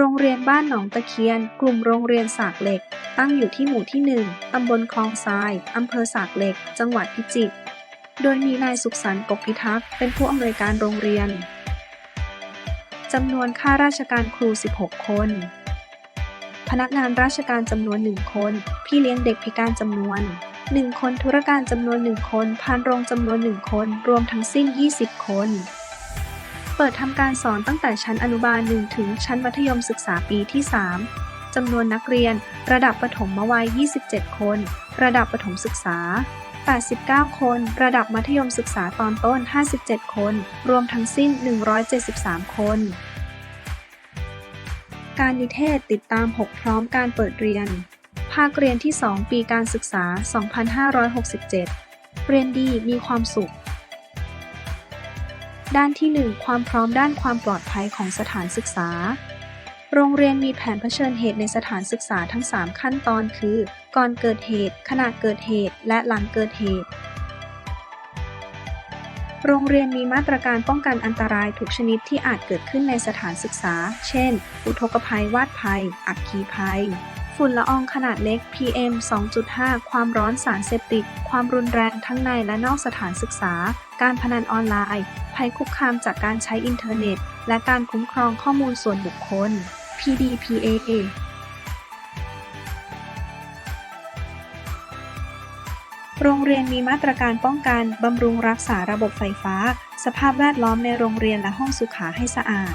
โรงเรียนบ้านหนองตะเคียน กลุ่มโรงเรียนสากเหล็ก ตั้งอยู่ที่หมู่ที่ 1 ตำบลคลองทราย อำเภอสากเหล็ก จังหวัดพิจิตร โดยมีนายสุขสันต์ปกพิทักษ์ เป็นผู้อำนวยการโรงเรียน จำนวนข้าราชการครู 16 คน พนักงานราชการจำนวน 1 คน พี่เลี้ยงเด็กพิการจำนวน 1 คนธุรการจำนวน 1 คนพานโรงจำนวน 1 คน รวมทั้งสิ้น 20 คน เปิดทำการสอนตั้งแต่ชั้นอนุบาล 1 ถึงชั้นมัธยมศึกษาปีที่ 3 จำนวนนักเรียน ระดับประถมวัย 27 คน ระดับประถมศึกษา 89 คน ระดับมัธยมศึกษาตอนต้น 57 คน รวมทั้งสิ้น 173 คน การนิเทศติดตาม 6 พร้อมการเปิดเรียน ภาคเรียนที่ 2 ปีการศึกษา 2567 เรียนดีมีความสุข ด้านที่ 1 ความพร้อมด้านความปลอดภัยของสถานศึกษา โรงเรียนมีแผนเผชิญเหตุในสถานศึกษาทั้ง 3 ขั้นตอนคือ ก่อนเกิดเหตุ ขณะเกิดเหตุ และหลังเกิดเหตุ โรงเรียนมีมาตรการป้องกันอันตรายทุกชนิดที่อาจเกิดขึ้นในสถานศึกษา เช่น อุทกภัย วาดภัย อัคคีภัย ฝุ่นละอองขนาดเล็ก PM 2.5 ความร้อนสารเสพติด ความรุนแรงทั้งในและนอกสถานศึกษา การพนันออนไลน์ ภัยคุกคามจากการใช้อินเทอร์เน็ต และการคุ้มครองข้อมูลส่วนบุคคล PDPA โรงเรียนมีมาตรการป้องกัน บำรุงรักษาระบบไฟฟ้า สภาพแวดล้อมในโรงเรียนและห้องสุขาให้สะอาด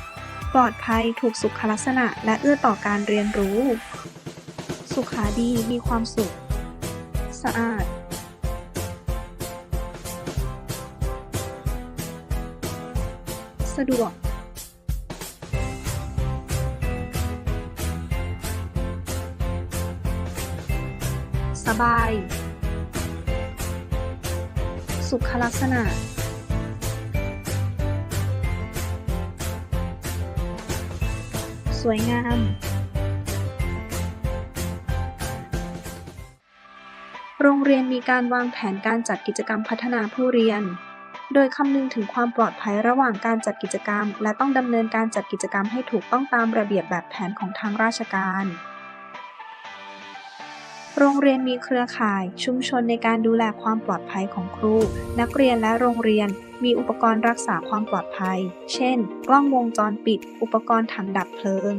ปลอดภัยถูกสุขลักษณะและเอื้อต่อการเรียนรู้ สุขาดี มีความสุข สะอาดสะดวก สบาย สุขลักษณะ สวยงาม โรงเรียนมีการวางแผนการจัดกิจกรรมพัฒนาผู้เรียน โดยคำนึงถึงความปลอดภัยระหว่างการจัดกิจกรรม และต้องดำเนินการจัดกิจกรรมให้ถูกต้องตามระเบียบแบบแผนของทางราชการ โรงเรียนมีเครือข่าย ชุมชนในการดูแลความปลอดภัยของครู นักเรียนและโรงเรียนมีอุปกรณ์รักษาความปลอดภัย เช่น กล้องวงจรปิด อุปกรณ์ถังดับเพลิง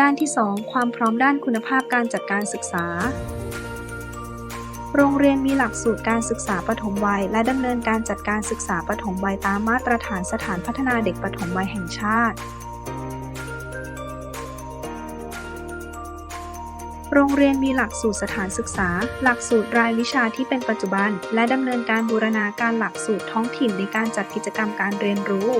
ด้านที่ 2 ความพร้อมด้านคุณภาพการจัดการศึกษา โรงเรียนมีหลักสูตรการศึกษาปฐมวัย และดำเนินการจัดการศึกษาปฐมวัยตามมาตรฐานสถานพัฒนาเด็กปฐมวัยแห่งชาติโรงเรียนมีหลักสูตรสถานศึกษา หลักสูตรรายวิชาที่เป็นปัจจุบัน และดำเนินการบูรณาการหลักสูตรท้องถิ่นในการจัดกิจกรรมการเรียนรู้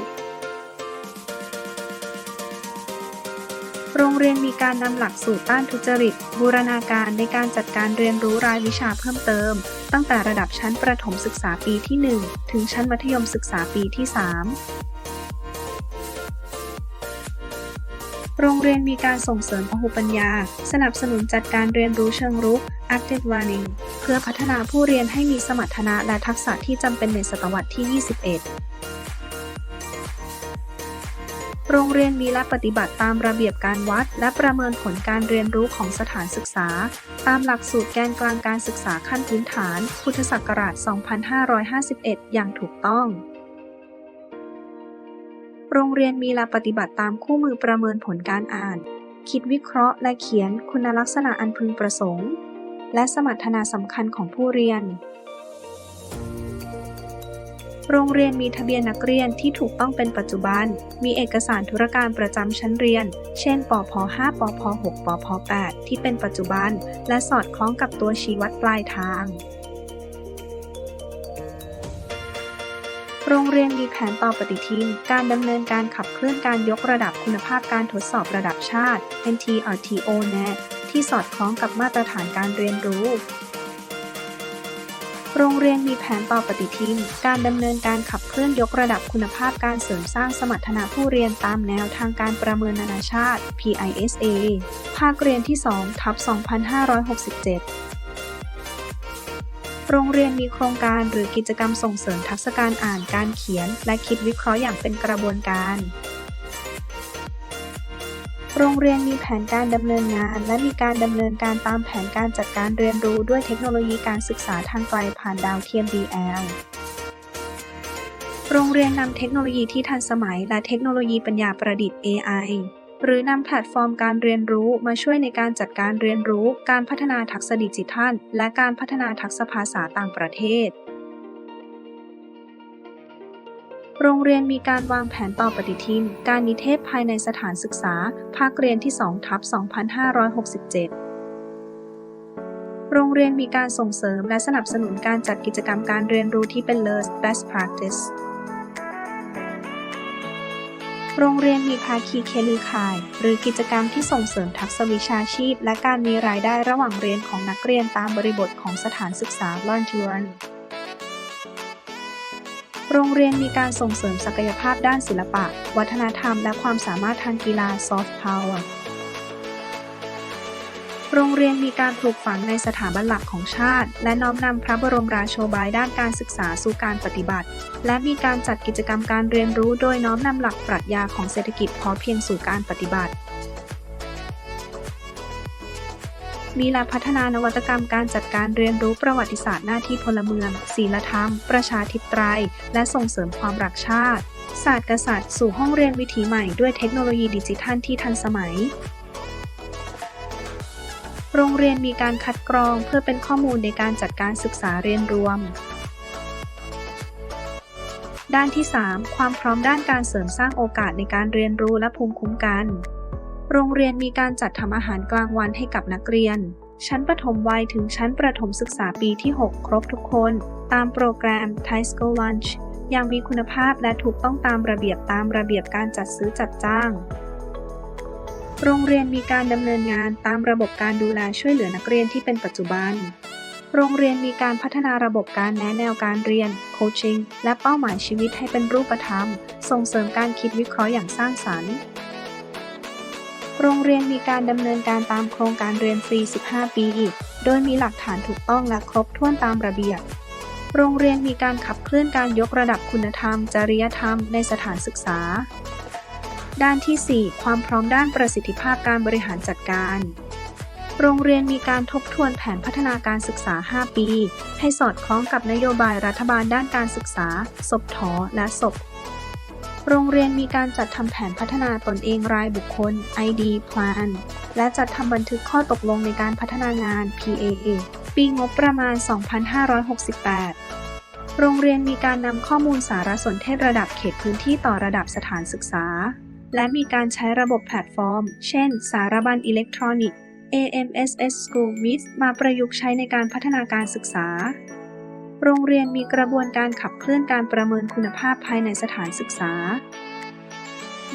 โรงเรียนมีการนำหลักสูตรต้านทุจริต บูรณาการในการจัดการเรียนรู้รายวิชาเพิ่มเติม ตั้งแต่ระดับชั้นประถมศึกษาปีที่ 1 ถึงชั้นมัธยมศึกษาปีที่ 3โรงเรียนมีการส่งเสริมพหุปัญญา สนับสนุนจัดการเรียนรู้เชิงรุก active learning เพื่อพัฒนาผู้เรียนให้มีสมรรถนะและทักษะที่จำเป็นในศตวรรษที่ 21 โรงเรียนมีและปฏิบัติตามระเบียบการวัด และประเมินผลการเรียนรู้ของสถานศึกษา ตามหลักสูตรแกนกลางการศึกษาขั้นพื้นฐาน พุทธศักราช 2551 อย่างถูกต้อง โรงเรียนมีและปฏิบัติตามคู่มือประเมินผลการอ่าน คิดวิเคราะห์และเขียนคุณลักษณะอันพึงประสงค์ และสมรรถนะสำคัญของผู้เรียน โรงเรียนมีทะเบียนนักเรียนที่ถูกต้องเป็นปัจจุบัน มีเอกสารธุรการประจำชั้นเรียน เช่น ปพ5ปพ6ปพ8ที่เป็นปัจจุบัน และสอดคล้องกับตัวชี้วัดปลายทางโรงเรียนมีแผนต่อปฏิทิน การดำเนินการขับเคลื่อนการยกระดับคุณภาพการทดสอบระดับชาติ NTRTO NET ที่สอดคล้องกับมาตรฐานการเรียนรู้ โรงเรียนมีแผนต่อปฏิทิน การดำเนินการขับเคลื่อนยกระดับคุณภาพการเสริมสร้างสมรรถนะผู้เรียนตามแนวทางการประเมินนานาชาติ PISA ภาคเรียนที่2ทับ2567โรงเรียนมีโครงการหรือกิจกรรมส่งเสริมทักษะการอ่านการเขียน และคิดวิเคราะห์อย่างเป็นกระบวนการ โรงเรียนมีแผนการดำเนินงาน และมีการดำเนินการตามแผนการจัดการเรียนรู้ด้วยเทคโนโลยีการศึกษาทางไกลผ่านดาวเทียม DL โรงเรียนนำเทคโนโลยีที่ทันสมัย และเทคโนโลยีปัญญาประดิษฐ์ AI หรือนำแพลตฟอร์มการเรียนรู้มาช่วยในการจัดการเรียนรู้ การพัฒนาทักษะดิจิทัล และการพัฒนาทักษะภาษาต่างประเทศ โรงเรียนมีการวางแผนต่อปฏิทิน การนิเทศภายในสถานศึกษา ภาคเรียนที่2ทับ2567โรงเรียนมีการส่งเสริมและสนับสนุนการจัดกิจกรรมการเรียนรู้ที่เป็น LEARN Best Practice โรงเรียนมีภาคีเครือข่าย หรือกิจกรรมที่ส่งเสริมทักษะวิชาชีพ และการมีรายได้ระหว่างเรียนของนักเรียนตามบริบทของสถานศึกษา Learn to Earn โรงเรียนมีการส่งเสริมศักยภาพด้านศิลปะ วัฒนธรรม และความสามารถทางกีฬา Soft Power โรงเรียนมีการปลูกฝังในสถาบันหลักของชาติ และน้อมนำพระบรมราโชบายด้านการศึกษาสู่การปฏิบัติ และมีการจัดกิจกรรมการเรียนรู้โดยน้อมนำหลักปรัชญาของเศรษฐกิจพอเพียงสู่การปฏิบัติ มีและพัฒนานวัตกรรมการจัดการเรียนรู้ประวัติศาสตร์หน้าที่พลเมือง ศีลธรรม ประชาธิปไตย และส่งเสริมความรักชาติ ศาสตร์กษัตริย์สู่ห้องเรียนวิถีใหม่ด้วยเทคโนโลยีดิจิทัลที่ทันสมัย โรงเรียนมีการคัดกรองเพื่อเป็นข้อมูลในการจัดการศึกษาเรียนรวมด้านที่ 3 ความพร้อมด้านการเสริมสร้างโอกาสในการเรียนรู้และภูมิคุ้มกัน โรงเรียนมีการจัดทำอาหารกลางวันให้กับนักเรียน ชั้นประถมวัยถึงชั้นประถมศึกษาปีที่ 6 ครบทุกคน ตามโปรแกรม Thai School Lunch อย่างมีคุณภาพและถูกต้องตามระเบียบตามระเบียบการจัดซื้อจัดจ้าง โรงเรียนมีการดำเนินงานตามระบบการดูแลช่วยเหลือนักเรียนที่เป็นปัจจุบัน โรงเรียนมีการพัฒนาระบบการแนะแนวการเรียน โคชชิ่ง และเป้าหมายชีวิตให้เป็นรูปธรรม ส่งเสริมการคิดวิเคราะห์อย่างสร้างสรรค์ โรงเรียนมีการดำเนินการตามโครงการเรียนฟรี 15 ปีโดยมีหลักฐานถูกต้องและครบถ้วนตามระเบียบ โรงเรียนมีการขับเคลื่อนการยกระดับคุณธรรม จริยธรรมในสถานศึกษา ด้านที่ 4 ความพร้อมด้านประสิทธิภาพการบริหารจัดการ โรงเรียนมีการทบทวนแผนพัฒนาการศึกษา 5 ปี ให้สอดคล้องกับนโยบายรัฐบาลด้านการศึกษาศพถอและศพ โรงเรียนมีการจัดทำแผนพัฒนาตนเองรายบุคคล ID Plan และจัดทำบันทึกข้อตกลงในการพัฒนางาน PAA ปีงบประมาณ 2568 โรงเรียนมีการนำข้อมูลสารสนเทศระดับเขตพื้นที่ต่อระดับสถานศึกษา และมีการใช้ระบบแพลตฟอร์ม เช่น สารบัญอิเล็กทรอนิกส์ AMSS School w i t มาประยุกต์ใช้ในการพัฒนาการศึกษา โรงเรียนมีกระบวนการขับเคลื่อนการประเมินคุณภาพภายในสถานศึกษา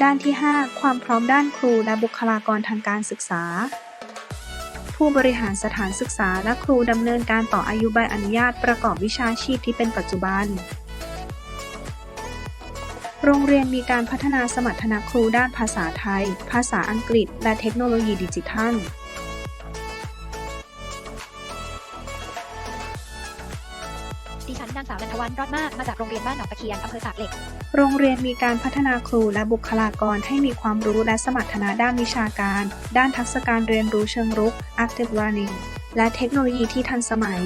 ด้านที่ 5 ความพร้อมด้านครูและบุคลากรทางการศึกษา ผู้บริหารสถานศึกษาและครูดำเนินการต่ออายุใบอนุญาตประกอบวิชาชีพที่เป็นปัจจุบัน โรงเรียนมีการพัฒนาสมรรถนะครูด้านภาษาไทย ภาษาอังกฤษ และเทคโนโลยีดิจิทัล วันรอดมากมาจากโรงเรียนบ้านหนองตะเคียนอำเภอสากเหล็ก โรงเรียนมีการพัฒนาครูและบุคลากรให้มีความรู้และสมรรถนะด้านวิชาการ ด้านทักษะการเรียนรู้เชิงรุก active learning และเทคโนโลยีที่ทันสมัย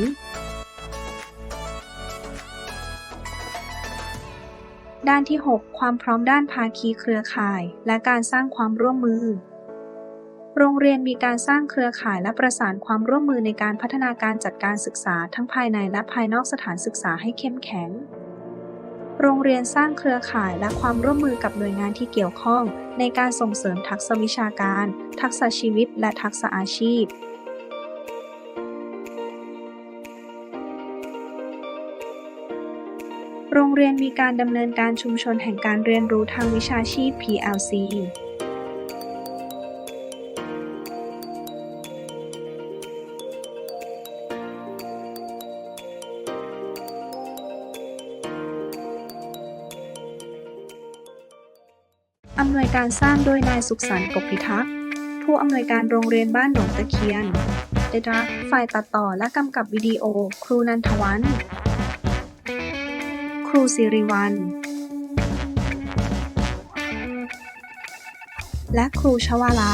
ด้านที่ 6 ความพร้อมด้านภาคีเครือข่าย และการสร้างความร่วมมือ โรงเรียนมีการสร้างเครือข่ายและประสานความร่วมมือในการพัฒนาการจัดการศึกษาทั้งภายในและภายนอกสถานศึกษาให้เข้มแข็ง โรงเรียนสร้างเครือข่ายและความร่วมมือกับหน่วยงานที่เกี่ยวข้อง ในการส่งเสริมทักษะวิชาการ ทักษะชีวิต และทักษะอาชีพโรงเรียนมีการดำเนินการชุมชนแห่งการเรียนรู้ทางวิชาชีพ PLC ำนวยการสร้างโดยนายสุขสันต์กบพิทักษ์ผู้อำนวยการโรงเรียนบ้านหนองตะเคียนเดรับฝ่ายตัดต่อและกำกับวิดีโอ ครูนันทวัน ครูสิริวัลและครูชวาลา